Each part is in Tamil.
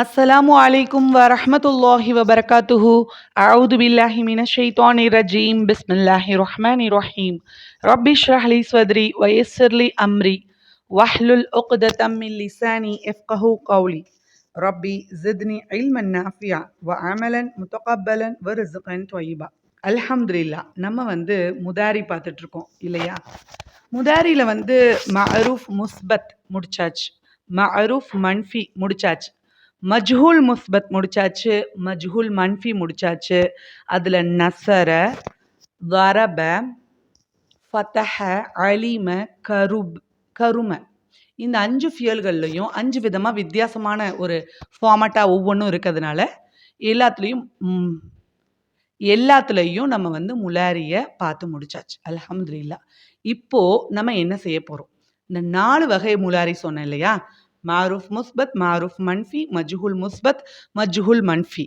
அஸ்ஸலாமு அலைக்கும் வரஹமத்துல்லாஹி வபரகாத்துஹு அவுது பில்லாஹி மின ஷெய்தானி ரஜீம் பிஸ்மில்லாஹி ரஹ்மானி ரஹீம் ரப்பி ஷ்ரஹ்லி ஸ்வத்ரி வயஸ்ஸர்லி அம்ரி வஹ்லுல் உக்ததம் மின் லிசானி இஃப்கஹு கௌலி ரப்பி ஜித்னி இல்மன் நாஃபியா வ அமலன் முத்தகப்பலன் வ ரிசுகன் தொய்பா அல்ஹம்துலில்லா நம்ம வந்து முதாரி பார்த்துட்ருக்கோம் இல்லையா? முதாரியில் வந்து மஅரூஃப் முஸ்பத் முடிச்சாச்சு. மஅரூஃப் மன்ஃபி முடிச்சாச்சு. மஜ்ஹூல் முஸ்பத் முடிச்சாச்சு மஜ்ஹூல் மன்ஃபி முடிச்சாச்சு. அதில் நசர வரப ஃபத்தஹ அலிம கருப் கரும. இந்த அஞ்சு ஃபியல்கள்லையும் அஞ்சு விதமாக வித்தியாசமான ஒரு ஃபார்மட்டாக ஒவ்வொன்றும் இருக்கிறதுனால எல்லாத்துலேயும் எல்லாத்துலேயும் நம்ம வந்து முலாரியை பார்த்து முடிச்சாச்சு. அல்ஹம்துலில்லா. இப்போது நம்ம என்ன செய்ய போகிறோம் இந்த நாலு வகை முலாரி சொன்னேன் இல்லையா? மாரூஃப் முஸ்பத் மாரூஃப் மன்ஃபி மஜ்ஹுல் முஸ்பத் மஜ்ஹுல் மன்ஃபி.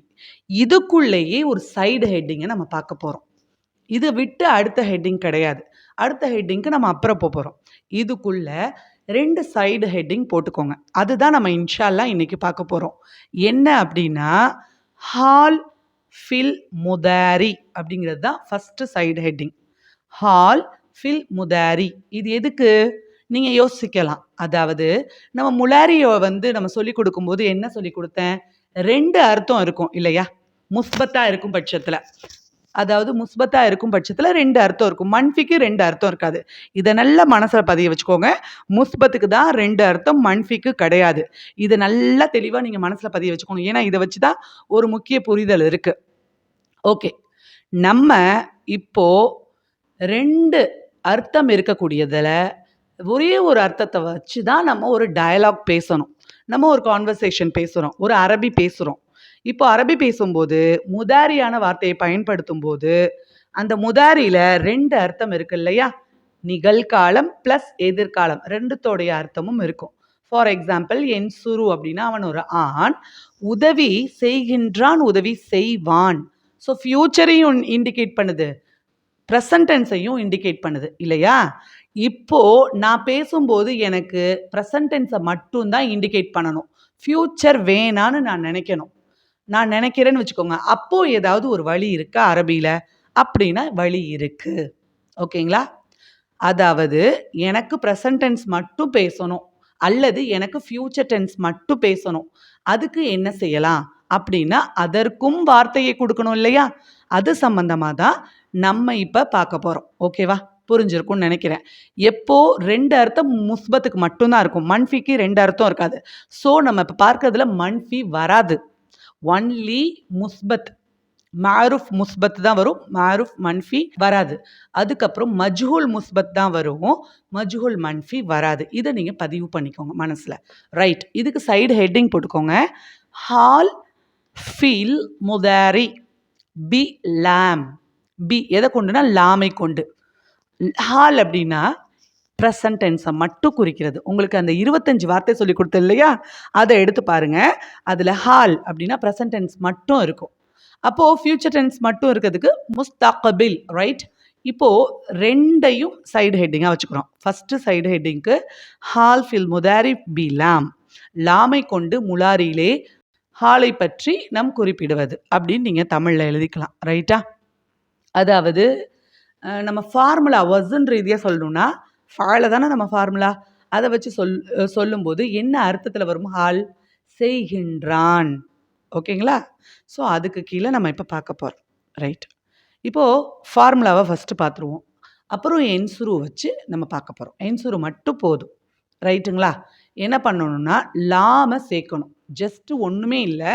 இதுக்குள்ளேயே ஒரு சைடு ஹெட்டிங்கை நம்ம பார்க்க போகிறோம் இதை விட்டு அடுத்த ஹெட்டிங் கிடையாது. அடுத்த ஹெட்டிங்க்கு நம்ம அப்புறம் போக போகிறோம் இதுக்குள்ள ரெண்டு சைடு ஹெட்டிங் போட்டுக்கோங்க. அதுதான் நம்ம இன்ஷால்லா இன்னைக்கு பார்க்க போகிறோம் என்ன அப்படின்னா ஹால் ஃபில் முதாரி அப்படிங்கிறது தான் ஃபஸ்ட்டு சைடு ஹெட்டிங். ஹால் ஃபில் முதாரி. இது எதுக்கு? நீங்கள் யோசிக்கலாம். அதாவது நம்ம முலாரியை வந்து நம்ம சொல்லி கொடுக்கும்போது என்ன சொல்லி கொடுத்தேன்? ரெண்டு அர்த்தம் இருக்கும் இல்லையா? முஸ்பத்தாக இருக்கும் பட்சத்தில். அதாவது முஸ்பத்தாக இருக்கும் பட்சத்தில் ரெண்டு அர்த்தம் இருக்கும். மன்ஃபிக்கு ரெண்டு அர்த்தம் இருக்காது. இதை நல்லா மனசில் பதிய வச்சுக்கோங்க. முஸ்பத்துக்கு தான் ரெண்டு அர்த்தம் மன்ஃபிக்கு கிடையாது. இதை நல்லா தெளிவாக நீங்கள் மனசில் பதிய வச்சுக்கோங்க ஏன்னா இதை வச்சு தான் ஒரு முக்கிய புரிதல் இருக்குது ஓகே. நம்ம இப்போது ரெண்டு அர்த்தம் இருக்கக்கூடியதில் ஒரே ஒரு அர்த்தத்தை வச்சு தான் நம்ம ஒரு டயலாக் பேசணும். நம்ம ஒரு கான்வர்சேஷன் பேசுகிறோம் ஒரு அரபி பேசுகிறோம் இப்போ அரபி பேசும்போது முதாரியான வார்த்தையை பயன்படுத்தும் போது அந்த முதாரியில் ரெண்டு அர்த்தம் இருக்கு இல்லையா? நிகழ்காலம் ப்ளஸ் எதிர்காலம். ரெண்டுத்தோடைய அர்த்தமும் இருக்கும். ஃபார் எக்ஸாம்பிள் என் சுரு அப்படின்னா அவன் ஒரு ஆண். உதவி செய்கின்றான் உதவி செய்வான். ஸோ ஃப்யூச்சரையும் இண்டிகேட் பண்ணுது. ப்ரெசன்டென்ஸையும் இண்டிகேட் பண்ணுது. இல்லையா? இப்போது நான் பேசும்போது எனக்கு ப்ரெசன்ட் டென்ஸை மட்டும்தான் இண்டிகேட் பண்ணணும். ஃப்யூச்சர் வேணான்னு நான் நினைக்கணும். நான் நினைக்கிறேன்னு வச்சுக்கோங்க. அப்போது ஏதாவது ஒரு வழி இருக்கா அரபியில் அப்படின்னா வழி இருக்குது ஓகேங்களா? அதாவது எனக்கு ப்ரெசன்ட் டென்ஸ் மட்டும் பேசணும். அல்லது எனக்கு ஃப்யூச்சர் டென்ஸ் மட்டும் பேசணும். அதுக்கு என்ன செய்யலாம்? அப்படின்னா அதற்கும் வார்த்தையை கொடுக்கணும் இல்லையா? அது சம்பந்தமாக தான் நம்ம இப்போ பார்க்க போகிறோம் ஓகேவா? புரிஞ்சிருக்கும்னு நினைக்கிறேன். எப்போ ரெண்டு அர்த்தம் முஸ்பத்துக்கு மட்டும்தான் இருக்கும். மன்ஃபிக்கு ரெண்டு அர்த்தம் இருக்காது. ஸோ நம்ம இப்போ பார்க்கறதுல மன்ஃபி வராது. ஒன்லி முஸ்பத். மாருஃப் முஸ்பத் தான் வரும். மாருஃப் மன்ஃபி வராது. அதுக்கப்புறம் மஜ்ஹூல் முஸ்பத் தான் வரும். மஜ்ஹூல் மன்ஃபி வராது. இதை நீங்கள் பதிவு பண்ணிக்கோங்க மனசில். ரைட் இதுக்கு சைடு ஹெட்டிங் போட்டுக்கோங்க. ஹால் ஃபீல் முதாரி பி லாம் பி எதை கொண்டுனா லாமை கொண்டு. ஹால் அப்படின்னா ப்ரெசன்ட் டென்ஸை மட்டும் குறிக்கிறது. உங்களுக்கு அந்த இருபத்தஞ்சு வார்த்தை சொல்லி கொடுத்தேன் இல்லையா அதை எடுத்து பாருங்க. அதில் ஹால் அப்படின்னா ப்ரெசன்ட் டென்ஸ் மட்டும் இருக்கும். அப்போது ஃப்யூச்சர் டென்ஸ் மட்டும் இருக்கிறதுக்கு முஸ்தகபில் ரைட் இப்போது ரெண்டையும் சைடு ஹெட்டிங்காக வச்சுக்கிறோம். ஃபஸ்ட்டு சைடு ஹெட்டிங்க்கு ஹால் ஃபில் முதாரி பி லாம் லாமை கொண்டு முலாரியிலே ஹாலை பற்றி நம் குறிப்பிடுவது அப்படின்னு நீங்கள் தமிழில் எழுதிக்கலாம். ரைட்டா அதாவது நம்ம ஃபார்முலா வசன் ரீதியாக சொல்லணும்னா ஃபால தானே நம்ம ஃபார்முலா அதை வச்சு சொல் சொல்லும்போது என்ன அர்த்தத்தில் வரும்? ஹால் செய்கின்றான். ஓகேங்களா? ஸோ அதுக்கு கீழே நம்ம இப்போ பார்க்க போகிறோம் ரைட் இப்போது ஃபார்முலாவை ஃபஸ்ட்டு பார்த்துருவோம். அப்புறம் என்சுரு வச்சு நம்ம பார்க்க போகிறோம் என்சுரு மட்டும் போதும். ரைட்டுங்களா என்ன பண்ணணும்னா லாம சேர்க்கணும். ஜஸ்ட்டு ஒன்றுமே இல்லை.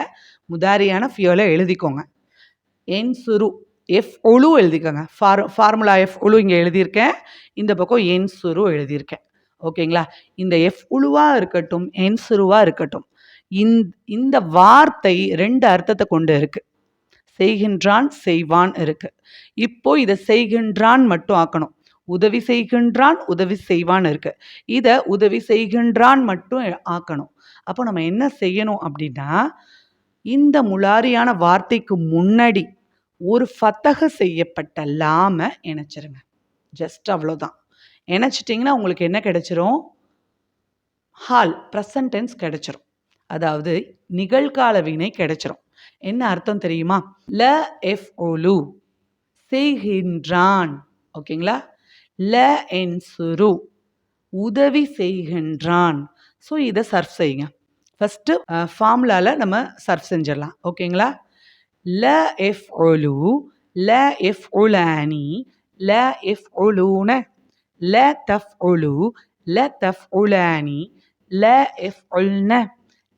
முதாரியான ஃபியோலை எழுதிக்கோங்க. என்சுரு எஃப் ஒழு எழுதிக்கோங்க. ஃபார் ஃபார்முலா எஃப் ஒழு இங்கே எழுதியிருக்கேன். இந்த பக்கம் என் சுரு எழுதியிருக்கேன். ஓகேங்களா? இந்த எஃப் உழுவாக இருக்கட்டும் என் சுருவாக இருக்கட்டும் இந்த இந்த வார்த்தை ரெண்டு அர்த்தத்தை கொண்டு இருக்கு. செய்கின்றான் செய்வான் இருக்கு. இப்போ இதை செய்கின்றான் மட்டும் ஆக்கணும். உதவி செய்கின்றான் உதவி செய்வான் இருக்கு. இதை உதவி செய்கின்றான் மட்டும் ஆக்கணும். அப்போ நம்ம என்ன செய்யணும் அப்படின்னா இந்த முலாரியான வார்த்தைக்கு முன்னாடி ஒரு ஃபத்தக செய்யப்பட்ட லாம இணைச்சிருங்க. ஜஸ்ட் அவ்வளோதான் இணைச்சிட்டிங்கன்னா உங்களுக்கு என்ன கிடைச்சிரும்? ஹால் ப்ரெசன்ட் டென்ஸ் கிடைச்சிரும். அதாவது நிகழ்கால வினை கிடைச்சிரும். என்ன அர்த்தம் தெரியுமா? ல எஃப் ஒலு செய்கின்றான். ஓகேங்களா? ல என் சுரு உதவி செய்கின்றான். ஸோ இதை சர்ஃப் செய்யுங்க. ஃபஸ்ட்டு ஃபார்முலாவில் நம்ம சர்ஃப் செஞ்சிடலாம். ஓகேங்களா? ல எஃப் ஒலு ல எஃப் உலானி ல எஃப் ஒலூன ல தஃப் ஒலு ல தஃப் உலானி ல எஃப் ஒல்ன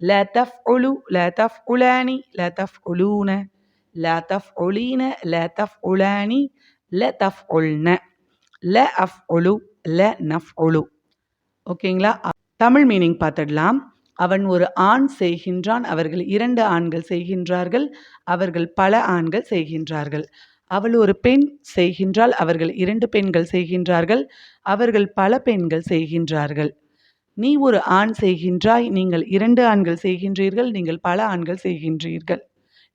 لا تفعلوا لا تفعلان لا تفعلون لا تفعلين لا تفعلان لا تفعلن لا أفعل لا نفعل ஓகேங்களா தமிழ் மீனிங் பார்த்துடலாம் அவன் ஒரு ஆண் செய்கின்றான் அவர்கள் இரண்டு ஆண்கள் செய்கின்றார்கள் அவர்கள் பல ஆண்கள் செய்கின்றார்கள். அவள் ஒரு பெண் செய்கின்றால் அவர்கள் இரண்டு பெண்கள் செய்கின்றார்கள் அவர்கள் பல பெண்கள் செய்கின்றார்கள். நீ ஒரு ஆண் செய்கின்றாய் நீங்கள் இரண்டு ஆண்கள் செய்கின்றீர்கள் நீங்கள் பல ஆண்கள் செய்கின்றீர்கள்.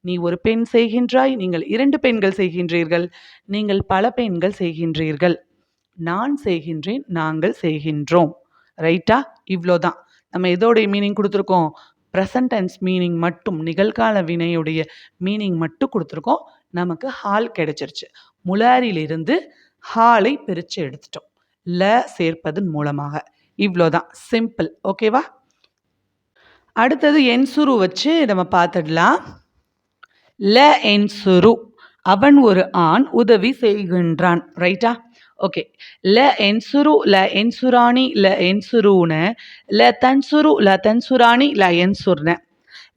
நீ ஒரு பெண் செய்கின்றாய் நீங்கள் இரண்டு பெண்கள் செய்கின்றீர்கள் நீங்கள் பல பெண்கள் செய்கின்றீர்கள். நான் செய்கின்றேன் நாங்கள் செய்கின்றோம். ரைட்டா? இவ்வளோதான். நம்ம எதோடைய மீனிங் கொடுத்துருக்கோம்? ப்ரெசன்ட் டென்ஸ் மீனிங் மட்டும் நிகழ்கால வினையுடைய மீனிங் மட்டும் கொடுத்துருக்கோம். நமக்கு ஹால் கிடைச்சிருச்சு. முலாரிலிருந்து ஹாலை பிரித்து எடுத்துட்டோம். ல சேர்ப்பதன் மூலமாக. இவ்வளோதான். சிம்பிள் ஓகேவா அடுத்தது என்சுரு வச்சு நம்ம பார்த்துடலாம். ல என்சுரு. அவன் ஒரு ஆண் உதவி செய்கின்றான். ரைட்டா ஓகே ல என்சுரு ல என்சுராணி ல என்சுருன ல தன்சுரு ல தன்சுராணி ல என்சுர்ன.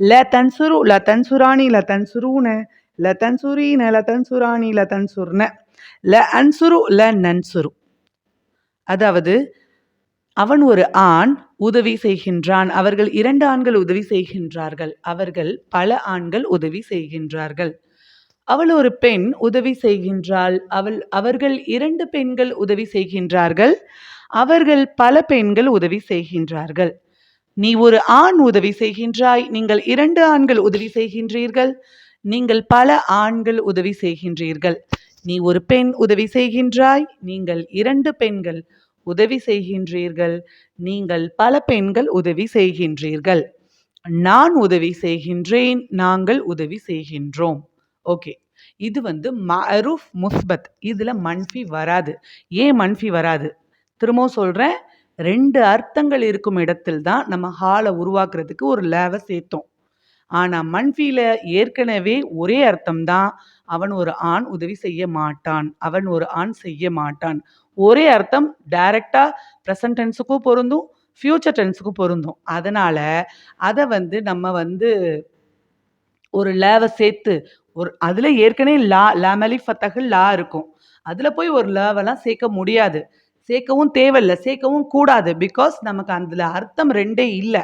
ல தன்சுரு ல தன்சுராணி ல தன்சுருன ல தன்சுரீன ல தன்சுராணி ல தன்சுர்ன. ல அன்சுரு ல நன்சுரு. அதாவது அவன் ஒரு ஆண் உதவி செய்கின்றான். அவர்கள் இரண்டு ஆண்கள் உதவி செய்கின்றார்கள். அவர்கள் பல ஆண்கள் உதவி செய்கின்றார்கள். அவள் ஒரு பெண் உதவி செய்கின்றாள். அவள் அவர்கள் இரண்டு பெண்கள் உதவி செய்கின்றார்கள். அவர்கள் பல பெண்கள் உதவி செய்கின்றார்கள். நீ ஒரு ஆண் உதவி செய்கின்றாய். நீங்கள் இரண்டு ஆண்கள் உதவி செய்கின்றீர்கள். நீங்கள் பல ஆண்கள் உதவி செய்கின்றீர்கள். நீ ஒரு பெண் உதவி செய்கின்றாய். நீங்கள் இரண்டு பெண்கள் உதவி செய்கின்றீர்கள். நீங்கள் பல பெண்கள் உதவி செய்கின்றீர்கள். நான் உதவி செய்கின்றேன். நாங்கள் உதவி செய்கின்றோம். ஓகே இது வந்து மரூஃப் முஸ்பத் இதில் மன்ஃபி வராது. ஏன் மன்ஃபி வராது? திரும்பவும் சொல்கிறேன் ரெண்டு அர்த்தங்கள் இருக்கும் இடத்தில் தான் நம்ம ஹாலை உருவாக்குறதுக்கு ஒரு லேவை சேர்த்தோம். ஆனால் மன்ஃபியில் ஏற்கனவே ஒரே அர்த்தம் தான். அவன் ஒரு ஆண் உதவி செய்ய மாட்டான். அவன் ஒரு ஆண் செய்ய மாட்டான். ஒரே அர்த்தம் டைரக்டாக ப்ரெசன்ட் டென்ஸுக்கும் பொருந்தும் ஃப்யூச்சர் டென்ஸுக்கும் பொருந்தும். அதனால் அதை வந்து நம்ம வந்து ஒரு லேவை சேர்த்து ஒரு அதில் ஏற்கனவே லா லேமலி ஃபத்தகு லா இருக்கும். அதில் போய் ஒரு லேவெல்லாம் சேர்க்க முடியாது. சேர்க்கவும் தேவையில்லை சேர்க்கவும் கூடாது. பிகாஸ் நமக்கு அதில் அர்த்தம் ரெண்டே இல்லை.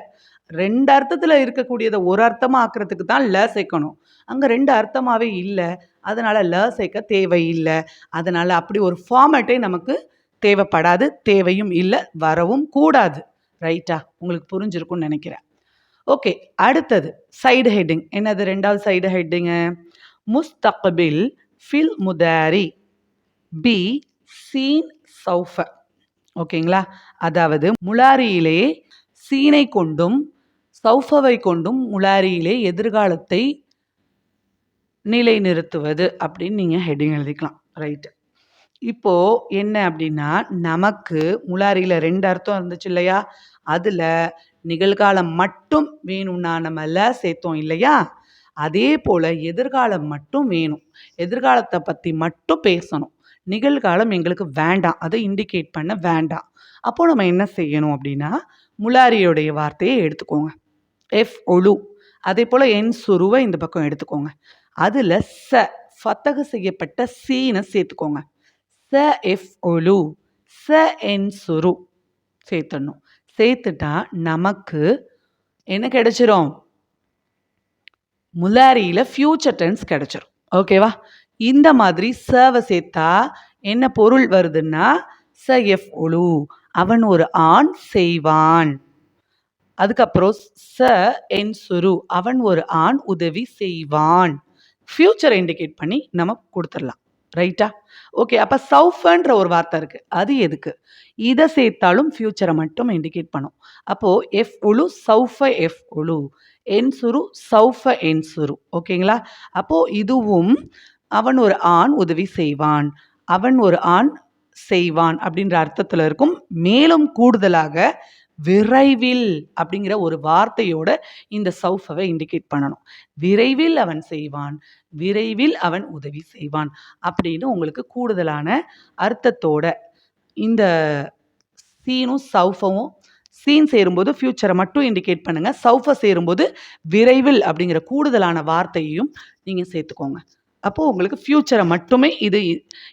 ரெண்டு அர்த்தத்தில் இருக்கக்கூடியதை ஒரு அர்த்தமாக ஆக்கிறதுக்கு தான் ல சேர்க்கணும். அங்கே ரெண்டு அர்த்தமாகவே இல்லை. அதனால் ல சேர்க்க தேவையில்லை. அதனால் அப்படி ஒரு ஃபார்மேட்டே நமக்கு தேவைப்படாது தேவையும் இல்லை வரவும் கூடாது. ரைட்டா உங்களுக்கு புரிஞ்சிருக்கும்னு நினைக்கிறேன். ஓகே அடுத்தது சைடு ஹெட்டிங் என்னது ரெண்டாவது சைடு ஹெட்டிங்கு முஸ்தக்பில் ஃபில் முதாரி. பி சீன் சௌஃப. ஓகேங்களா? அதாவது முலாரியிலே சீனை கொண்டும் சௌஃபவை கொண்டும் முலாரியிலே எதிர்காலத்தை நிலைநிறுத்துவது அப்படின்னு நீங்கள் ஹெட்டிங் எழுதிக்கலாம். ரைட்டு இப்போது என்ன அப்படின்னா நமக்கு முலாரியில் ரெண்டு அர்த்தம் இருந்துச்சு இல்லையா? அதில் நிகழ்காலம் மட்டும் வேணும்னா நம்ம ல சேர்த்தோம் இல்லையா? அதே போல் எதிர்காலம் மட்டும் வேணும். எதிர்காலத்தை பற்றி மட்டும் பேசணும். நிகழ்காலம் எங்களுக்கு வேண்டாம். அதை இண்டிகேட் பண்ண வேண்டாம். அப்போது நம்ம என்ன செய்யணும் அப்படின்னா முலாரியோடைய வார்த்தையை எடுத்துக்கோங்க. எஃப் ஒழு. அதே போல் என் சுருவை இந்த பக்கம் எடுத்துக்கோங்க. அதில் ச ஃபத்தகு செய்யப்பட்ட சீனை சேர்த்துக்கோங்க. ச எஃப் ஒலு ச என் சுரு. சேர்த்துடணும். சேர்த்துட்டா நமக்கு என்ன கிடைச்சிரும்? முலாரியில் ஃப்யூச்சர் டென்ஸ் கிடைச்சிரும். ஓகேவா இந்த மாதிரி சேவை சேர்த்தா என்ன பொருள் வருதுன்னா ச எஃப் ஒழு அவன் ஒரு ஆண் செய்வான். அதுக்கப்புறம் ச என் சுரு. அவன் ஒரு ஆண் உதவி செய்வான். ஃப்யூச்சரை இண்டிகேட் பண்ணி நம்ம கொடுத்துடலாம். ரைட்டா? ஓகே அப்போ சவுஃபன்ற ஒரு வார்த்தை இருக்குது அது எதுக்கு? இதை சேர்த்தாலும் ஃப்யூச்சரை மட்டும் இண்டிகேட் பண்ணும். அப்போது எஃப் உழு சௌஃப எஃப் உழு. என்சுரு சௌஃப என்சுரு ஓகேங்களா? அப்போது இதுவும் அவன் ஒரு ஆண் உதவி செய்வான். அவன் ஒரு ஆண் செய்வான் அப்படின்ற அர்த்தத்தில் இருக்கும். மேலும் கூடுதலாக விரைவில் அப்படிங்கிற ஒரு வார்த்தையோட இந்த சௌஃபவை இண்டிகேட் பண்ணணும். விரைவில் அவன் செய்வான் விரைவில் அவன் உதவி செய்வான் அப்படின்னு உங்களுக்கு கூடுதலான அர்த்தத்தோட இந்த சீனும் சௌஃபவும் சீன் சேரும்போது ஃப்யூச்சரை மட்டும் இண்டிகேட் பண்ணுங்கள் சௌஃபை சேரும்போது விரைவில் அப்படிங்கிற கூடுதலான வார்த்தையையும் நீங்கள் சேர்த்துக்கோங்க. அப்போது உங்களுக்கு ஃப்யூச்சரை மட்டுமே இது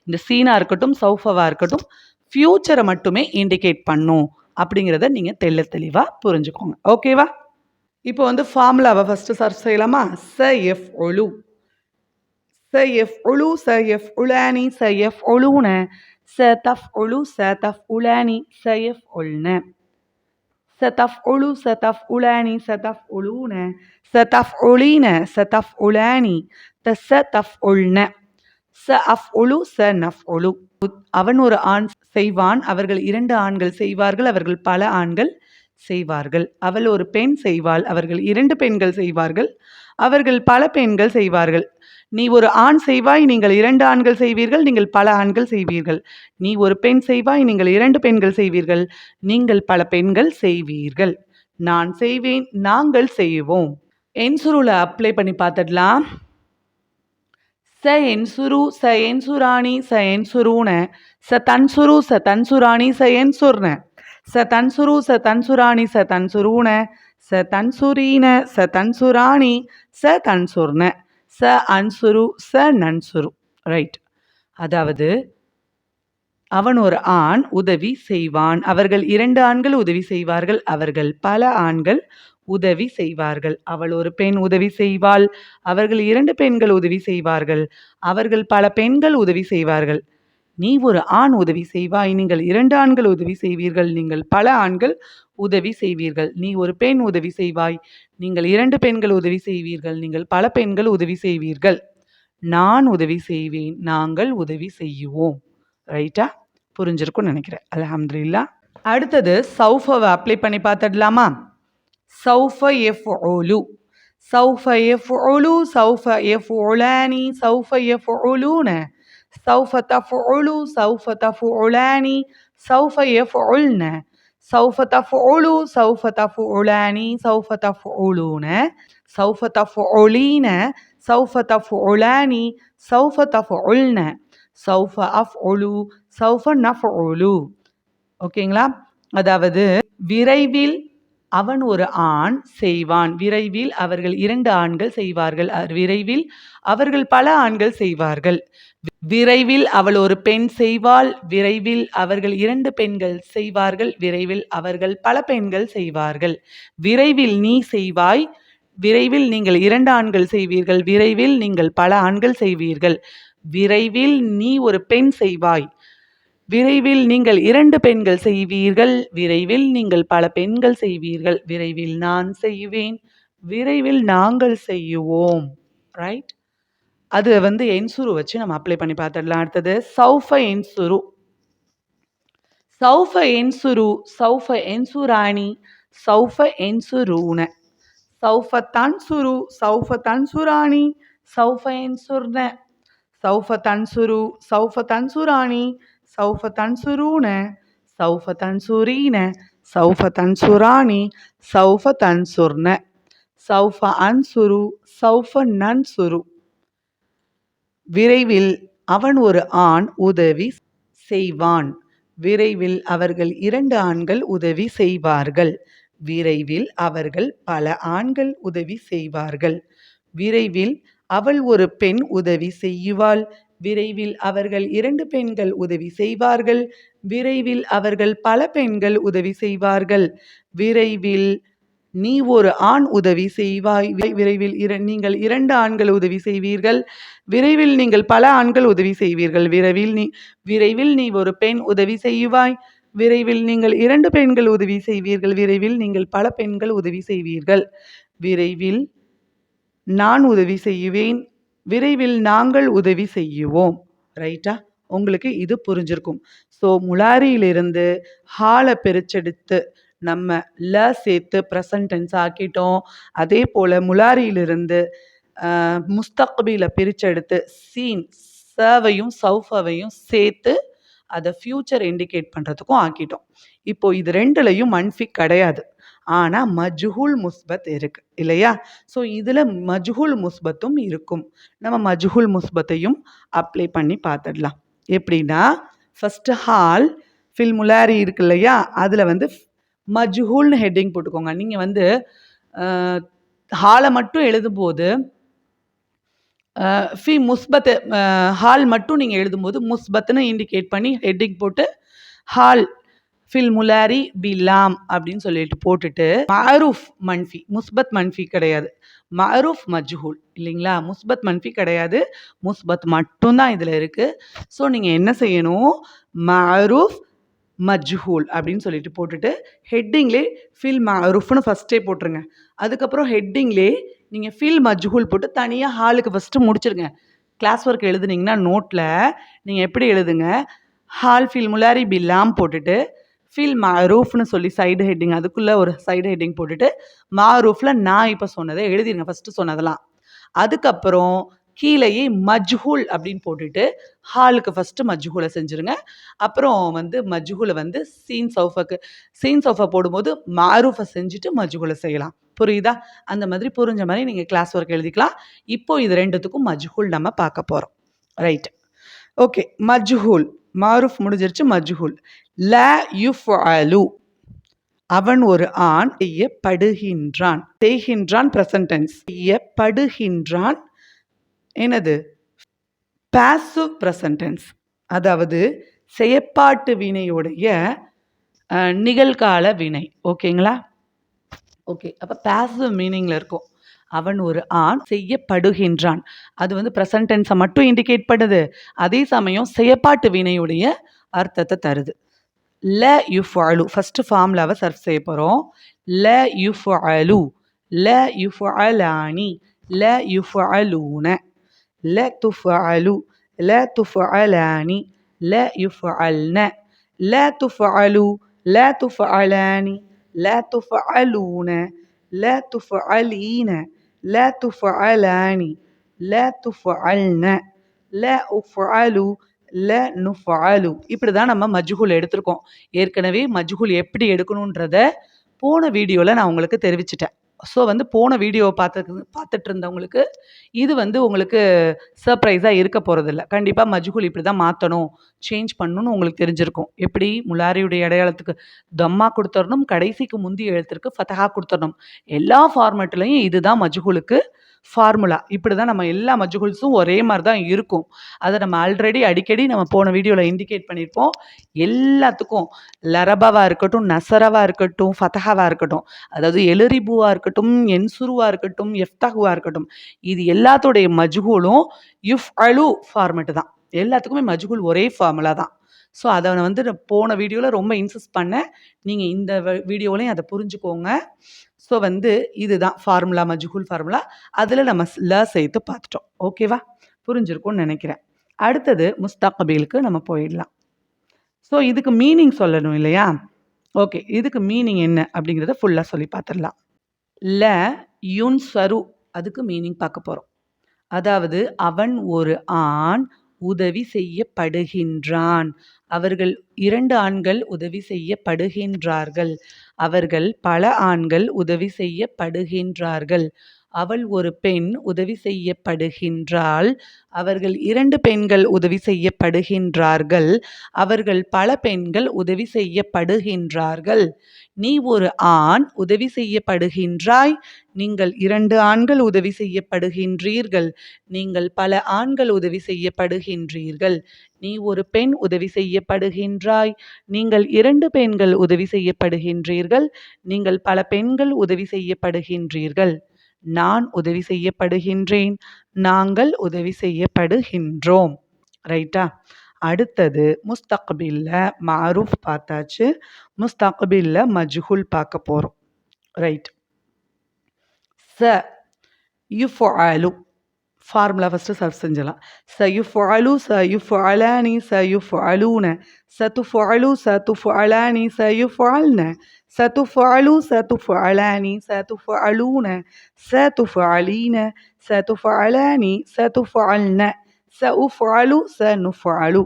இந்த சீனாக இருக்கட்டும் சௌஃபவாக இருக்கட்டும் ஃப்யூச்சரை மட்டுமே இண்டிகேட் பண்ணும். அப்படிங்கிறத நீங்கள் தெள்ள தெளிவாக புரிஞ்சுக்கோங்க ஓகேவா இப்போ வந்து ஃபார்முலாவை ஃபஸ்ட்டு சர்ச் செய்யலாமா ச எஃப் ஒழு ச எஃப் ஒழு ச எஃப் உலானி ச எஃப் ஒழுன ச தஃப் ஒழு ச தஃப் உலானி ச எஃப் ஒல்ன ستفعل ستفعلان ستفعلون ستفعلين ستفعلان ستفعلن ச அஃப் ஒழு ச நஃப் ஒழு அவன் ஒரு ஆண் செய்வான் அவர்கள் இரண்டு ஆண்கள் செய்வார்கள் அவர்கள் பல ஆண்கள் செய்வார்கள். அவள் ஒரு பெண் செய்வாள் அவர்கள் இரண்டு பெண்கள் செய்வார்கள் அவர்கள் பல பெண்கள் செய்வார்கள். நீ ஒரு ஆண் செய்வாய் நீங்கள் இரண்டு ஆண்கள் செய்வீர்கள் நீங்கள் பல ஆண்கள் செய்வீர்கள். நீ ஒரு பெண் செய்வாய் நீங்கள் இரண்டு பெண்கள் செய்வீர்கள் நீங்கள் பல பெண்கள் செய்வீர்கள். நான் செய்வேன் நாங்கள் செய்வோம். என் சுருளை அப்ளை பண்ணி பார்த்துடலாம். ச என்சுரு ச என்சுராணி ச என்சுருன ச தன்சுரு ச தன்சுராணி ச என்சுர்ன ச தன்சுரு ச தன்சுராணி ச தன்சுருன ச தன்சுரீன ச தன்சுராணி ச தன்சுர்ன ச அன்சுரு ச நன்சுரு ரைட் அதாவது அவன் ஒரு ஆண் உதவி செய்வான். அவர்கள் இரண்டு ஆண்கள் உதவி செய்வார்கள். அவர்கள் பல ஆண்கள் உதவி செய்வார்கள். அவள் ஒரு பெண் உதவி செய்வாள். அவர்கள் இரண்டு பெண்கள் உதவி செய்வார்கள். அவர்கள் பல பெண்கள் உதவி செய்வார்கள். நீ ஒரு ஆண் உதவி செய்வாய். நீங்கள் இரண்டு ஆண்கள் உதவி செய்வீர்கள். நீங்கள் பல ஆண்கள் உதவி செய்வீர்கள். நீ ஒரு பெண் உதவி செய்வாய். நீங்கள் இரண்டு பெண்கள் உதவி செய்வீர்கள். நீங்கள் பல பெண்கள் உதவி செய்வீர்கள். நான் உதவி செய்வேன். நாங்கள் உதவி செய்வோம். ரைட்டா புரிஞ்சிருக்கும்னு நினைக்கிறேன். அலமதுல்லா அடுத்தது சௌஃபவை அப்ளை பண்ணி பார்த்துடலாமா? சௌஃப F ஓலு சௌஃப F Olu சௌஃப F ஒலானி சௌஃப F ஒலூன سوف تفعل سوف تفعلان سوف يفعلن سوف تفعل سوف تفعلان سوف تفعلون سوف تفعلين سوف تفعلان سوف تفعلن سوف أفعل سوف نفعل ஓகேங்களா அதாவது விரைவில் அவன் ஒரு ஆண் செய்வான். விரைவில் அவர்கள் இரண்டு ஆண்கள் செய்வார்கள். விரைவில் அவர்கள் பல ஆண்கள் செய்வார்கள். விரைவில் அவள் ஒரு பெண் செய்வாள். விரைவில் அவர்கள் இரண்டு பெண்கள் செய்வார்கள். விரைவில் அவர்கள் பல பெண்கள் செய்வார்கள். விரைவில் நீ செய்வாய். விரைவில் நீங்கள் இரண்டு ஆண்கள் செய்வீர்கள். விரைவில் நீங்கள் பல ஆண்கள் செய்வீர்கள். விரைவில் நீ ஒரு பெண் செய்வாய். விரைவில் நீங்கள் இரண்டு பெண்கள் செய்வீர்கள். விரைவில் நீங்கள் பல பெண்கள் செய்வீர்கள். விரைவில் நான் செய்வேன். விரைவில் நாங்கள் செய்யுவோம் ரைட் அது வந்து என்சுரு வச்சு நம்ம அப்ளை பண்ணி பார்த்துடலாம். அடுத்தது சௌஃப என்சுரு. சௌஃப என்சுரு சௌஃப என்சுராணி சௌஃப என்சுரூன. சௌஃப தன்சுரு சௌஃப தன்சுராணி சௌஃப என்சுர்ன. சௌஃப தன்சுரு சௌஃப தன்சுராணி சௌஃப தன்சுரூன சௌஃப தன்சுரீன சௌஃப தன்சுராணி சௌஃப தன்சுர்ன சௌஃப அன்சுரு சௌஃப நன்சுரு. விரைவில் அவன் ஒரு ஆண் உதவி செய்வான். விரைவில் அவர்கள் இரண்டு ஆண்கள் உதவி செய்வார்கள். விரைவில் அவர்கள் பல ஆண்கள் உதவி செய்வார்கள். விரைவில் அவள் ஒரு பெண் உதவி செய்யுவாள். விரைவில் அவர்கள் இரண்டு பெண்கள் உதவி செய்வார்கள். விரைவில் அவர்கள் பல பெண்கள் உதவி செய்வார்கள். விரைவில் நீ ஒரு ஆண் உதவி செய்வாய். விரைவில் இர நீங்கள் இரண்டு ஆண்கள் உதவி செய்வீர்கள். விரைவில் நீங்கள் பல ஆண்கள் உதவி செய்வீர்கள். விரைவில் நீ விரைவில் நீ ஒரு பெண் உதவி செய்வாய். விரைவில் நீங்கள் இரண்டு பெண்கள் உதவி செய்வீர்கள். விரைவில் நீங்கள் பல பெண்கள் உதவி செய்வீர்கள். விரைவில் நான் உதவி செய்வேன். விரைவில் நாங்கள் உதவி செய்யுவோம். ரைட்டா உங்களுக்கு இது புரிஞ்சிருக்கும். ஸோ முளாரியிலிருந்து ஹாலை பிரிச்செடுத்து நம்ம ல சேர்த்து ப்ரெசன்ட் டென்ஸ் ஆக்கிட்டோம். அதே போல் முளாரியிலிருந்து முஸ்தக்பீல பிரிச்செடுத்து சீன் சவையும் சௌஃபவையும் சேர்த்து அதை ஃப்யூச்சர் இண்டிகேட் பண்ணுறதுக்கும் ஆக்கிட்டோம். இப்போது இது ரெண்டுலையும் மன்ஃபிக் கிடையாது. ஆனால் மஜ்ஹூல் முஸ்பத் இருக்கு இல்லையா? ஸோ இதில் மஜ்ஹூல் முஸ்பத்தும் இருக்கும். நம்ம மஜ்ஹூல் முஸ்பத்தையும் அப்ளை பண்ணி பார்த்துடலாம் எப்படின்னா ஃபஸ்ட்டு ஹால் ஃபில் முலாரி இருக்கு இல்லையா? அதில் வந்து மஜ்ஹூல்னு ஹெட்டிங் போட்டுக்கோங்க. நீங்கள் வந்து ஹாலை மட்டும் எழுதும்போது ஃபி முஸ்பத் ஹால் மட்டும் நீங்கள் எழுதும்போது முஸ்பத்னு இண்டிகேட் பண்ணி ஹெட்டிங் போட்டு ஹால் ஃபில் முலாரி பிலாம் அப்படின்னு சொல்லிட்டு போட்டுட்டு மரூஃப் மன்ஃபி முஸ்பத் மன்ஃபி கிடையாது. மரூஃப் மஜ்ஹூல் இல்லைங்களா? முஸ்பத் மன்ஃபி கிடையாது. முஸ்பத் மட்டும்தான் இதில் இருக்குது ஸோ நீங்கள் என்ன செய்யணும்? மரூஃப் மஜ்ஹூல் அப்படின்னு சொல்லிட்டு போட்டுட்டு ஹெட்டிங்லே ஃபில் மரூஃப்னு ஃபஸ்ட்டே போட்டுருங்க. அதுக்கப்புறம் ஹெட்டிங்லே நீங்கள் ஃபில் மஜ்ஹூல் போட்டு தனியாக ஹாலுக்கு ஃபஸ்ட்டு முடிச்சிருங்க. கிளாஸ் ஒர்க் எழுதுனீங்கன்னா நோட்டில் நீங்கள் எப்படி எழுதுங்க? ஹால் ஃபில் முலாரி பில்லாம் போட்டுட்டு ஃபீல் மாரூஃப்னு சொல்லி சைடு ஹெட்டிங் அதுக்குள்ளே ஒரு சைடு ஹெட்டிங் போட்டுட்டு மாரூஃபில் நான் இப்போ சொன்னதை எழுதிருங்க. ஃபஸ்ட்டு சொன்னதெல்லாம். அதுக்கப்புறம் கீழேயே மஜ்ஹூல் அப்படின்னு போட்டுட்டு ஹாலுக்கு ஃபஸ்ட்டு மஜ்ஹூலை செஞ்சுருங்க. அப்புறம் வந்து மஜ்ஹூலை வந்து சீன் சௌஃபக்கு சீன் சௌஃபா போடும்போது மாரூஃபை செஞ்சுட்டு மஜ்ஹூலை செய்யலாம். புரியுதா? அந்த மாதிரி புரிஞ்ச மாதிரி நீங்கள் கிளாஸ் ஒர்க் எழுதிக்கலாம். இப்போது இது ரெண்டுத்துக்கும் மஜ்ஹூல் நம்ம பார்க்க போகிறோம் ரைட் ஓகே மஜ்ஹூல் மாரூஃப் முடிஞ்சிருச்சு மஜ்ஹூல். ல யுஃபலு அவன் ஒரு ஆண் செய்யப்படுகின்றான். செய்கின்றான் பிரசன்டென்ஸ் செய்யப்படுகின்றான். என்னது? பாசிவ் பிரசன்டென்ஸ் அதாவது செயற்பாட்டு வினையுடைய நிகழ்கால வினை. ஓகேங்களா ஓகே அப்போ பாசிவ் மீனிங்கில் இருக்கும். அவன் ஒரு ஆண் செய்யப்படுகின்றான் அது வந்து ப்ரெசன்டென்ஸை மட்டும் இண்டிகேட் பண்ணுது அதே சமயம் செயற்பாட்டு வினையுடைய அர்த்தத்தை தருது ல யுஃபாலு ஃபஸ்ட்டு ஃபார்முலாவை சர்வ் செய்ய போகிறோம் ல யுஃபாலு ல யுஃபாலானி ல யுஃபாலூன ல துஃபாலு ல துஃபாலானி ல யுஃபால்ன ல துஃபாலு ல துஃபாலானி لا تفعلون لا تفعلين ல துஃபலானி ல துஃபல்ன ல உஃபலு ல நுஃபாலு இப்படி தான் நம்ம மஜ்ஹூல் எடுத்திருக்கோம். ஏற்கனவே மஜ்ஹூல் எப்படி எடுக்கணுன்றத போன வீடியோவில் நான் உங்களுக்கு தெரிவிச்சிட்டேன். ஸோ வந்து போன வீடியோவை பார்த்து பார்த்துட்டு இருந்தவங்களுக்கு இது வந்து உங்களுக்கு சர்ப்ரைஸாக இருக்க போகிறதில்ல கண்டிப்பாக மஜ்குல் இப்படி தான் மாற்றணும் சேஞ்ச் பண்ணணும்னு உங்களுக்கு தெரிஞ்சிருக்கும். எப்படி? முலாரியுடைய அடையாளத்துக்கு தம்மா கொடுத்துடணும் கடைசிக்கு முந்தி எழுத்திற்கு ஃபத்தஹா கொடுத்துடணும் எல்லா ஃபார்மேட்லேயும் இதுதான் மஜ்ஹூலுக்கு ஃபார்முலா இப்படி தான் நம்ம எல்லா மஜ்ஹூல்ஸும் ஒரே மாதிரி தான் இருக்கும். அதை நம்ம ஆல்ரெடி அடிக்கடி நம்ம போன வீடியோவில் இண்டிகேட் பண்ணியிருப்போம். எல்லாத்துக்கும் லரபாவாக இருக்கட்டும் நசரவாக இருக்கட்டும் ஃபதஹாவாக இருக்கட்டும் அதாவது எலுரிபுவாக இருக்கட்டும் என்சுருவாக இருக்கட்டும் எஃப்தஹுவாக இருக்கட்டும் இது எல்லாத்தோடைய மஜ்ஹூலும் யுஃப் அலு ஃபார்மெட்டு தான். எல்லாத்துக்குமே மஜ்ஹூல் ஒரே ஃபார்முலா தான். ஸோ அதை வந்து போன வீடியோவில் ரொம்ப இன்சிஸ்ட் பண்ணேன். நீங்கள் இந்த வீடியோலையும் அதை புரிஞ்சுக்கோங்க. ஸோ வந்து இதுதான் ஃபார்முலா மஜ்ஹூல் ஃபார்முலா அதில் நம்ம ல சேர்த்து பார்த்துட்டோம். ஓகேவா புரிஞ்சிருக்கும்னு நினைக்கிறேன். அடுத்தது முஸ்தகபீலுக்கு நம்ம போயிடலாம். ஸோ இதுக்கு மீனிங் சொல்லணும் இல்லையா? ஓகே இதுக்கு மீனிங் என்ன அப்படிங்கிறத ஃபுல்லாக சொல்லி பார்த்துடலாம். ல யுன் சரு அதுக்கு மீனிங் பார்க்க போகிறோம் அதாவது அவன் ஒரு ஆண் உதவி செய்யப்படுகின்றான். அவர்கள் இரண்டு ஆண்கள் உதவி செய்யப்படுகின்றார்கள். அவர்கள் பல ஆண்கள் உதவி செய்யப்படுகின்றார்கள். அவள் ஒரு பெண் உதவி செய்யப்படுகின்றாள். அவர்கள் இரண்டு பெண்கள் உதவி செய்யப்படுகின்றார்கள். அவர்கள் பல பெண்கள் உதவி செய்யப்படுகின்றார்கள். நீ ஒரு ஆண் உதவி செய்யப்படுகின்றாய். நீங்கள் இரண்டு ஆண்கள் உதவி செய்யப்படுகின்றீர்கள். நீங்கள் பல ஆண்கள் உதவி செய்யப்படுகின்றீர்கள். நீ ஒரு பெண் உதவி செய்யப்படுகின்றாய். நீங்கள் இரண்டு பெண்கள் உதவி செய்யப்படுகின்றீர்கள். நீங்கள் பல பெண்கள் உதவி செய்யப்படுகின்றீர்கள். நான் உதவி செய்யப்படுகின்றேன் நாங்கள் உதவி செய்யப்படுகின்றோம். ரைட்டா அடுத்தது முஸ்தக்பில்ல மாரூஃப் பார்த்தாச்சு. முஸ்தக்பில்ல மஜ்ஹுல் பார்க்க போகிறோம் ரைட் ச யுஃபாலு ஃபார்முலா ஃபஸ்ட்டு சர்வ் செஞ்சலாம். ச ஃபாலு சயு ஃபாலானி சயு ஃபாலூன ச ஃபாலு சத்து ஃபாலானி சயு ஃபால்ன சதுஃபாலு ஃபாலு சதுஃபாலூன ஃபாலானி சதுஃபாலானி சதுஃபால்ன ஃபாலானி ச உ ஃபாலு ச நு ஃபாலு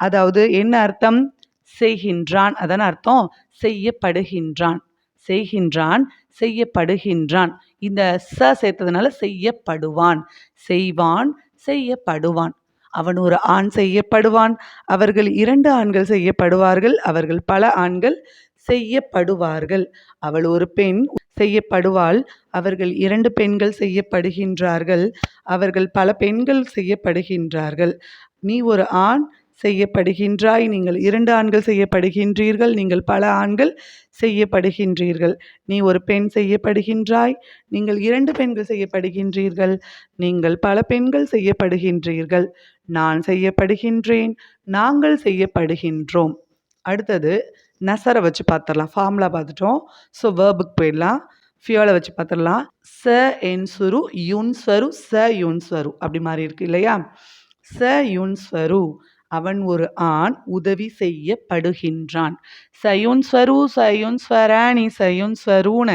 அதாவது என்ன அர்த்தம்? செய்கின்றான். அதான அர்த்தம் செய்யப்படுகின்றான். செய்கின்றான் செய்யப்படுகின்றான். இந்த ச சேர்த்ததுனால செய்யப்படுவான். செய்வான் செய்யப்படுவான். அவன் ஒரு ஆண் செய்யப்படுவான். அவர்கள் இரண்டு ஆண்கள் செய்யப்படுவார்கள். அவர்கள் பல ஆண்கள் செய்யப்படுவார்கள். அவள் ஒரு பெண் செய்யப்படுவாள். அவர்கள் இரண்டு பெண்கள் செய்யப்படுகின்றார்கள். அவர்கள் பல பெண்கள் செய்யப்படுகின்றார்கள். நீ ஒரு ஆண் செய்யப்படுகின்றாய். நீங்கள் இரண்டு ஆண்கள் செய்யப்படுகின்றீர்கள். நீங்கள் பல ஆண்கள் செய்யப்படுகின்றீர்கள். நீ ஒரு பெண் செய்யப்படுகின்றாய். நீங்கள் இரண்டு பெண்கள் செய்யப்படுகின்றீர்கள். நீங்கள் பல பெண்கள் செய்யப்படுகின்றீர்கள். நான் செய்யப்படுகின்றேன். நாங்கள் செய்யப்படுகின்றோம். அடுத்தது நசரை வச்சு பார்த்துடலாம் ஃபார்முலா பார்த்துட்டோம் ஸோ வேர்புக்கு போயிடலாம். ஃபியோலை வச்சு பார்த்துடலாம் ச என் சுரு யுன் ஸ்வரு ச யுன் ஸ்வரு. அப்படி மாதிரி இருக்கு இல்லையா? ச யுன் ஸ்வரு. அவன் ஒரு ஆண் உதவி செய்யப்படுகின்றான். சயுன் ஸ்வரு சயுன் ஸ்வராணி சயுன் ஸ்வரூன.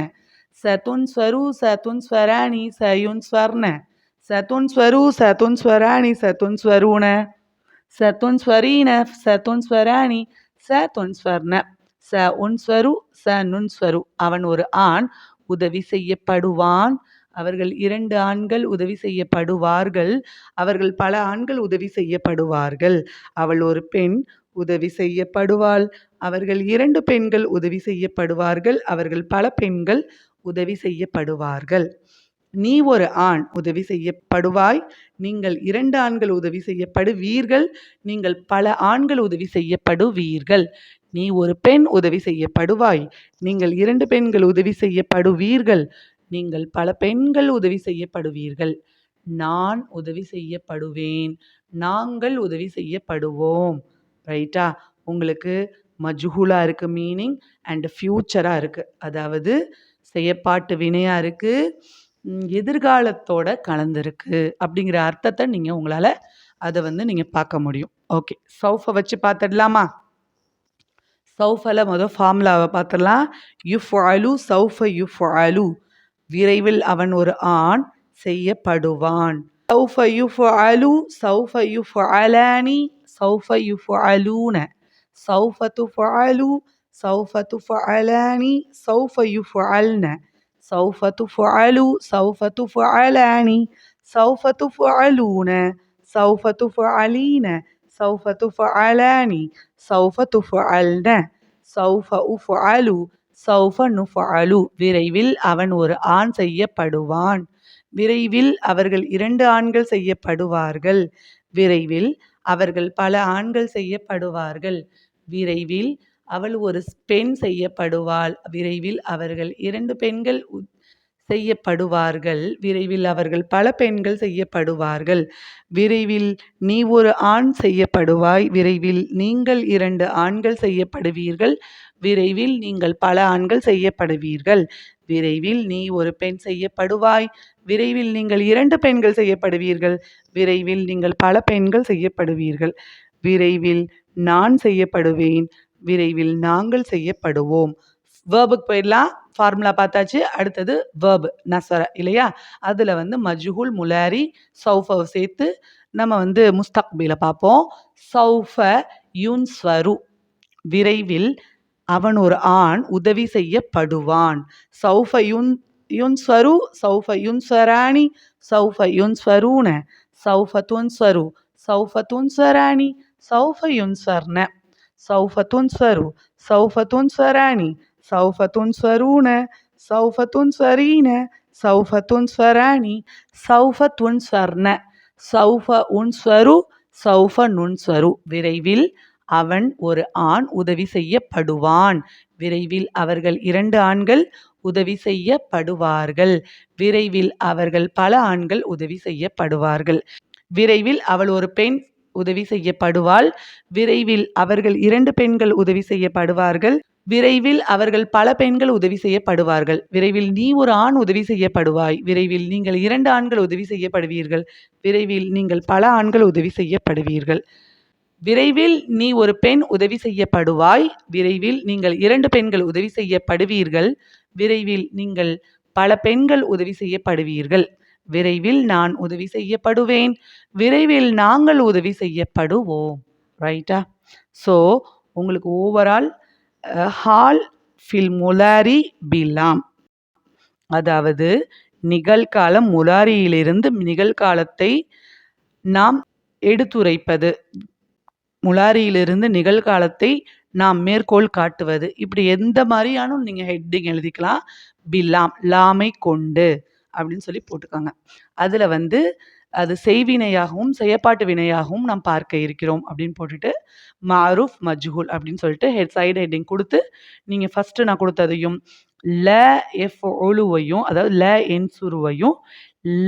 சதுன் ஸ்வரு சதுன் ஸ்வராணி சயுன் ஸ்வர்ண. சதுன் ஸ்வரு சதுன் ஸ்வராணி சதுன் ஸ்வரூன. சதுன் ஸ்வரீன சதுன் ஸ்வராணி சதுன் ஸ்வர்ண. ச உன் ஸ்வரு ச நுன்ஸ்வரு அவன் ஒரு ஆண் உதவி செய்யப்படுவான். அவர்கள் இரண்டு ஆண்கள் உதவி செய்யப்படுவார்கள். அவர்கள் பல ஆண்கள் உதவி செய்யப்படுவார்கள். அவள் ஒரு பெண் உதவி செய்யப்படுவாள். அவர்கள் இரண்டு பெண்கள் உதவி செய்யப்படுவார்கள். அவர்கள் பல பெண்கள் உதவி செய்யப்படுவார்கள். நீ ஒரு ஆண் உதவி செய்யப்படுவாய். நீங்கள் இரண்டு ஆண்கள் உதவி செய்யப்படுவீர்கள். நீங்கள் பல ஆண்கள் உதவி செய்யப்படுவீர்கள். நீ ஒரு பெண் உதவி செய்யப்படுவாய். நீங்கள் இரண்டு பெண்கள் உதவி செய்யப்படுவீர்கள். நீங்கள் பல பெண்கள் உதவி செய்யப்படுவீர்கள். நான் உதவி செய்யப்படுவேன். நாங்கள் உதவி செய்யப்படுவோம். ரைட்டா உங்களுக்கு மஜ்ஹூலாக இருக்குது மீனிங் அண்ட் ஃப்யூச்சராக இருக்குது அதாவது செய்யப்பாட்டு வினையாக இருக்குது எதிர்காலத்தோட கலந்துருக்கு. அப்படிங்கிற அர்த்தத்தை நீங்கள் உங்களால் அதை வந்து நீங்கள் பார்க்க முடியும். ஓகே சௌஃபை வச்சு பார்த்துடலாமா? சௌஃபல மொதல் ஃபார்முலாவை பார்த்துடலாம் யுஃப் அலு சௌஃப யுஃப் அலு விரைவில் அவன் ஒரு ஆண் செய்யப்படுவான். சௌஃப யுஃப் அலு சௌஃப யுஃப் அலானி சௌஃப யுஃப் அலூன சௌஃப துஃப் அலு சௌஃப துஃப் அலானி சௌஃப யுஃப் அல்ன சௌஃப துஃப் அலு சௌஃப துஃப் அலானி சௌஃப துஃப் அலூன சௌஃப துஃப் அலீன சௌஃப துஃப் அலானி சௌஃப துஃப் அல்ன சௌஃப உஃப் அலு சௌஃப நுஃபஅலு விரைவில் அவன் ஒரு ஆண் செய்யப்படுவான். விரைவில் அவர்கள் இரண்டு ஆண்கள் செய்யப்படுவார்கள். விரைவில் அவர்கள் பல ஆண்கள் செய்யப்படுவார்கள். விரைவில் அவள் ஒரு பெண் செய்யப்படுவாள். விரைவில் அவர்கள் இரண்டு பெண்கள் செய்யப்படுவார்கள். விரைவில் அவர்கள் பல பெண்கள் செய்யப்படுவார்கள். விரைவில் நீ ஒரு ஆண் செய்யப்படுவாய். விரைவில் நீங்கள் இரண்டு ஆண்கள் செய்யப்படுவீர்கள். விரைவில் நீங்கள் பல ஆண்கள் செய்யப்படுவீர்கள். விரைவில் நீ ஒரு பெண் செய்யப்படுவாய். விரைவில் நீங்கள் இரண்டு பெண்கள் செய்யப்படுவீர்கள். விரைவில் நீங்கள் பல பெண்கள் செய்யப்படுவீர்கள். விரைவில் நான் செய்யப்படுவேன். விரைவில் நாங்கள் செய்யப்படுவோம். வேர்புக்கு போயிடலாம். ஃபார்முலா பார்த்தாச்சு. அடுத்தது வேர்பு நசர இல்லையா? அதில் வந்து மஜ்ஹூல் முலாரி சௌஃபை சேர்த்து நம்ம வந்து முஸ்தக்பில பார்ப்போம். சௌஃப யுன்ஸ்வரு விரைவில் அவன் ஒரு ஆண் உதவி செய்யப்படுவான். சௌஃப யுன் யுன்ஸ்வரு சௌஃப யுன்ஸ்வராணி சௌஃப யுன்ஸ்வரூன சௌஃப துன்ஸ்வரு சௌஃப துன்ஸ்வராணி சௌஃப யுன்ஸ்வர்ன சௌஃப துன்ஸ்வரு சௌஃப துன்ஸ்வராணி சௌஃபத்துன் துன்ஸ்வரூன சௌஃபத்துன் துன்ஸ்வரீன சௌஃபத்துன் துன்ஸ்வராணி சௌஃப துன்ஸ்வர்ன சௌஃப உன்ஸ்வரு சௌஃப நுண்ஸ்வரு விரைவில் அவன் ஒரு ஆண் உதவி செய்யப்படுவான். விரைவில் அவர்கள் இரண்டு ஆண்கள் உதவி செய்யப்படுவார்கள். விரைவில் அவர்கள் பல ஆண்கள் உதவி செய்யப்படுவார்கள். விரைவில் அவள் ஒரு பெண் உதவி செய்யப்படுவாள். விரைவில் அவர்கள் இரண்டு பெண்கள் உதவி செய்யப்படுவார்கள். விரைவில் அவர்கள் பல பெண்கள் உதவி செய்யப்படுவார்கள். விரைவில் நீ ஒரு ஆண் உதவி செய்யப்படுவாய். விரைவில் நீங்கள் இரண்டு ஆண்கள் உதவி செய்யப்படுவீர்கள். விரைவில் நீங்கள் பல ஆண்கள் உதவி செய்யப்படுவீர்கள். விரைவில் நீ ஒரு பெண் உதவி செய்யப்படுவாய். விரைவில் நீங்கள் இரண்டு பெண்கள் உதவி செய்யப்படுவீர்கள். விரைவில் நீங்கள் பல பெண்கள் உதவி செய்யப்படுவீர்கள். விரைவில் நான் உதவி செய்யப்படுவேன். விரைவில் நாங்கள் உதவி செய்யப்படுவோம். ரைட்டா ஸோ உங்களுக்கு ஓவரால் ஹால் ஃபில் முலாரி பிலாம். அதாவது நிகழ்காலம் முலாரியிலிருந்து நிகழ்காலத்தை நாம் எடுத்துரைப்பது. முலாரியிலிருந்து நிகழ்காலத்தை நாம் மேற்கோள் காட்டுவது. இப்படி எந்த மாதிரியானும் நீங்கள் ஹெட்டிங் எழுதிக்கலாம். பில்லாம் லாமை கொண்டு அப்படின்னு சொல்லி போட்டுக்கோங்க. அதில் வந்து அது செய்வினையாகவும் செய்யப்பாட்டு வினையாகவும் நாம் பார்க்க இருக்கிறோம் அப்படின்னு போட்டுட்டு மாரூஃப் மஜ்ஹூல் அப்படின்னு சொல்லிட்டு ஹெட் சைடு ஹெட்டிங் கொடுத்து நீங்கள் ஃபஸ்ட்டு நான் கொடுத்ததையும் ல எஃப் ஒழுவையும் அதாவது ல என் சுருவையும்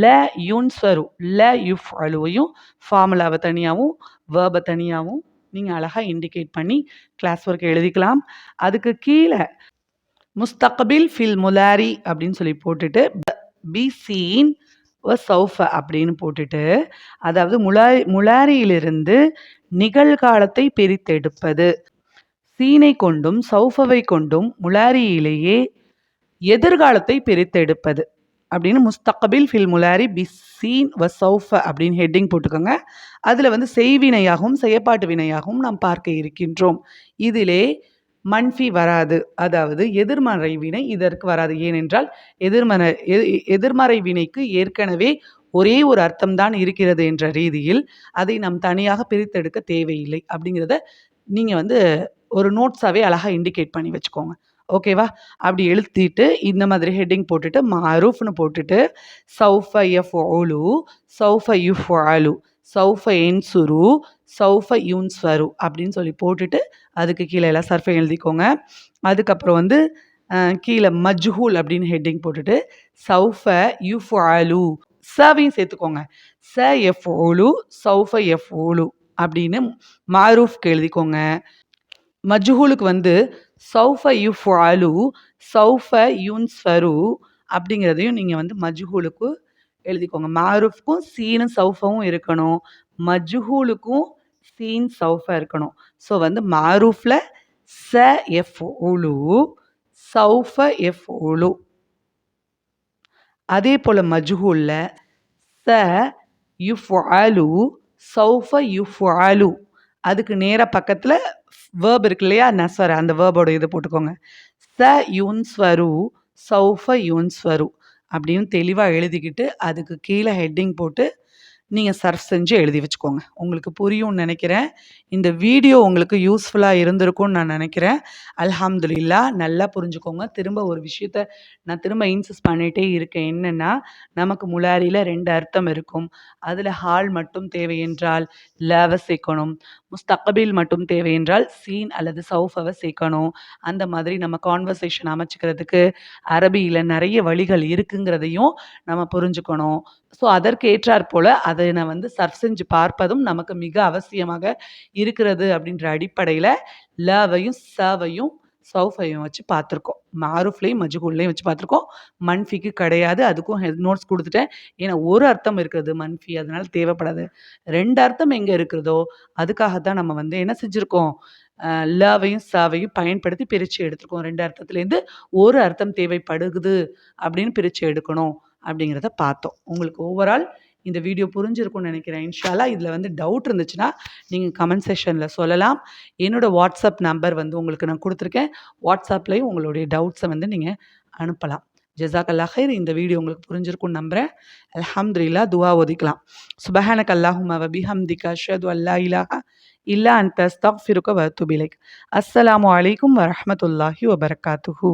ல யுன்சரு ல யுஃப் அழுவையும் ஃபார்முலாவை தனியாகவும் வேர்பை தனியாகவும் நீங்கள் அழகாக இண்டிகேட் பண்ணி கிளாஸ் ஒர்க் எழுதிக்கலாம். அதுக்கு கீழே முஸ்தகபில் ஃபில் முலாரி அப்படின்னு சொல்லி போட்டுட்டு பி சீன் சௌஃப அப்படின்னு போட்டுட்டு அதாவது முலாரி முலாரியிலிருந்து நிகழ்காலத்தை பிரித்தெடுப்பது. சீனை கொண்டும் சௌஃபவை கொண்டும் முலாரியிலேயே எதிர்காலத்தை பிரித்தெடுப்பது. அப்படின்னு முஸ்தகபில் ஃபில் முலாரி பி சீன் வ சௌஃப அப்படின்னு ஹெட்டிங் போட்டுக்கோங்க. அதில் வந்து செய்வினையாகவும் செய்யப்பாட்டு வினையாகவும் நாம் பார்க்க இருக்கின்றோம். இதிலே மன்ஃபி வராது. அதாவது எதிர்மறை வினை இதற்கு வராது. ஏனென்றால் எதிர்மறை எதிர்மறை வினைக்கு ஏற்கனவே ஒரே ஒரு அர்த்தம்தான் இருக்கிறது என்ற ரீதியில் அதை நாம் தனியாக பிரித்தெடுக்க தேவையில்லை அப்படிங்கிறத நீங்கள் வந்து ஒரு நோட்ஸாகவே அழகாக இண்டிகேட் பண்ணி வச்சுக்கோங்க. ஓகேவா? அப்படி எழுத்திட்டு இந்த மாதிரி ஹெட்டிங் போட்டுட்டு மாரூஃப்னு போட்டுட்டு சௌஃப எஃப் ஓலு சௌஃப யுஃப் ஆலு சௌஃப என்சுரு சௌஃப யூன்ஸ்வரு அப்படின்னு சொல்லி போட்டுட்டு அதுக்கு கீழே எல்லாம் சர்ஃபை எழுதிக்கோங்க. அதுக்கப்புறம் வந்து கீழே மஜ்ஹூல் அப்படின்னு ஹெட்டிங் போட்டுட்டு சௌஃப யுஃப் சவையும் சேர்த்துக்கோங்க. ச எஃப் ஓலு சௌஃப எஃப் ஓலு அப்படின்னு மாரூஃப்க்கு எழுதிக்கோங்க. மஜ்ஹூலுக்கு வந்து சௌஃப யுஃப் ஆலு சௌஃப யூன்ஸ்வரு அப்படிங்கிறதையும் நீங்கள் வந்து மஜ்ஹூலுக்கு எழுதிக்கோங்க. மாரூஃப்க்கும் சீனும் சௌஃபவும் இருக்கணும். மஜ்ஹூலுக்கும் சீன் சௌஃபாக இருக்கணும். ஸோ வந்து மாரூஃபில் ச எஃப் உழு சௌஃப எஃப் உழு அதே போல் மஜ்ஹூலில் ச யுஃப் அலு சௌஃப யுஃப் அலு அதுக்கு நேராக பக்கத்தில் வேர்ப் இருக்கு இல்லையா? நஸ்வர அந்த வேர்போட இதை போட்டுக்கோங்க. ச யுன்ஸ்வரு சௌஃப யுன்ஸ்வரு அப்படின்னு தெளிவாக எழுதிக்கிட்டு அதுக்கு கீழே ஹெட்டிங் போட்டு நீங்கள் சர்ச் செஞ்சு எழுதி வச்சுக்கோங்க. உங்களுக்கு புரியும்னு நினைக்கிறேன். இந்த வீடியோ உங்களுக்கு யூஸ்ஃபுல்லாக இருந்திருக்கும்னு நான் நினைக்கிறேன். அல்ஹம்துலில்லா நல்லா புரிஞ்சுக்கோங்க. திரும்ப ஒரு விஷயத்த நான் திரும்ப இன்சிஸ் பண்ணிகிட்டே இருக்கேன். என்னென்னா நமக்கு முலாரியில் ரெண்டு அர்த்தம் இருக்கும். அதில் ஹால் மட்டும் தேவை என்றால் லவ சேர்க்கணும் முஸ்தகபில் மட்டும் தேவை என்றால் சீன் அல்லது சௌஃபவை சேர்க்கணும். அந்த மாதிரி நம்ம கான்வர்சேஷன் அமைச்சிக்கிறதுக்கு அரபியில் நிறைய வழிகள் இருக்குங்கிறதையும் நம்ம புரிஞ்சுக்கணும். ஸோ அதற்கேற்றாற் போல் அதை நான் வந்து சர்ச் செஞ்சு பார்ப்பதும் நமக்கு மிக அவசியமாக இருக்கிறது அப்படின்ற அடிப்படையில் லவையும் சவையும் சௌஃபையும் வச்சு பார்த்துருக்கோம். மாரூஃப்லேயும் மஜ்கூல்லையும் வச்சு பார்த்துருக்கோம். மன்ஃபிக்கு கிடையாது. அதுக்கும் ஹெட் நோட்ஸ் கொடுத்துட்டேன். ஏன்னா ஒரு அர்த்தம் இருக்கிறது மன்ஃபி. அதனால் தேவைப்படாது. ரெண்டு அர்த்தம் எங்கே இருக்கிறதோ அதுக்காகத்தான் நம்ம வந்து என்ன செஞ்சுருக்கோம்? லவையும் சாவையும் பயன்படுத்தி பிரித்து எடுத்துருக்கோம். ரெண்டு அர்த்தத்துலேருந்து ஒரு அர்த்தம் தேவைப்படுகுது அப்படின்னு பிரித்து எடுக்கணும் அப்படிங்கிறத பார்த்தோம். உங்களுக்கு ஓவரால் இந்த வீடியோ புரிஞ்சிருக்கும்னு நினைக்கிறேன். இன்ஷாலா இதில் வந்து டவுட் இருந்துச்சுன்னா நீங்கள் கமெண்ட் செஷனில் சொல்லலாம். என்னோடய வாட்ஸ்அப் நம்பர் வந்து உங்களுக்கு நான் கொடுத்துருக்கேன். வாட்ஸ்அப்லேயும் உங்களுடைய டவுட்ஸை வந்து நீங்கள் அனுப்பலாம். ஜசாக் அல்லா ஹைர் இந்த வீடியோ உங்களுக்கு புரிஞ்சிருக்கும்னு நம்புகிறேன் அலஹம்துல்லா துவா ஒதிக்கலாம். சுபஹானக் அல்லாஹுமா பிஹம்திகா ஷது அல்லா இலாஹா இல்லா அன் தஸ்தாக் ஃபிருக்க வத்துபிலைக் அஸ்ஸலாமு அலைக்கும் வரமத்துல்லாஹி வபரகாத்துஹூ.